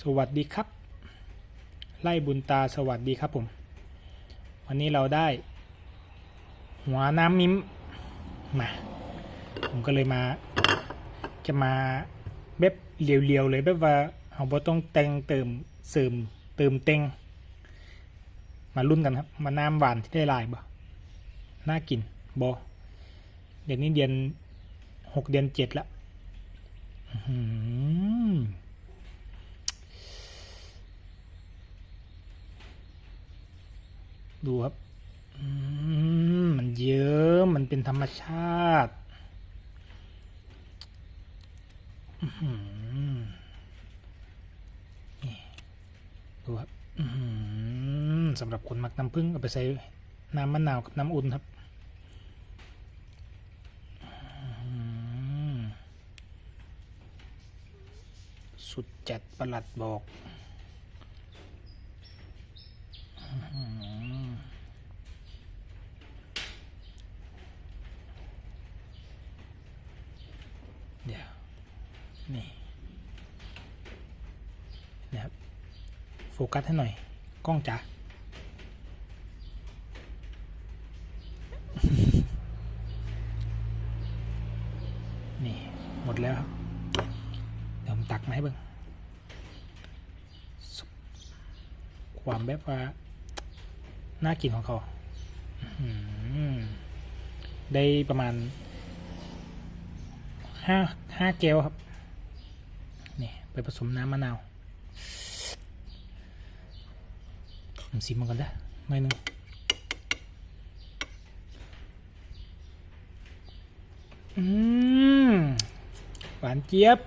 สวัสดีครับ ไล่บุญตาสวัสดีครับผม วันนี้เราได้ หัวน้ำมิ้มมาผมก็เลยมา จะมาเบบเรียวๆเลยแบบว่าเราบ่ต้องแต่งเติมเสริมเติมเต็ง มารุ่นกันครับ มาน้ำหวานที่ได้ลายบ่น่ากินบอเดี๋ยวนี้เดือนหกเดือนเจ็ดละอื้อหือ ดูครับมมันเยอะมันเป็นธรรมชาติดูครับสำหรับคนมักน้ำผึ้งเอาไปใส่น้ำมะนาวกับน้ำอุ่นครับสุดจัดประหลัดบอก อือหือเดี๋ยว นี่นะครับโฟกัสให้หน่อย กล้องจ๋านี่หมดแล้วครับเดี๋ยวผมตักมาให้เบิ่งความแบบว่าน่ากินของเขาได้ประมาณห้าห้าแก้วครับ ผสมน้ำมะนาวผมซิมมันกันได้หน่อยหนึงอืมหวานเจี๊ยบ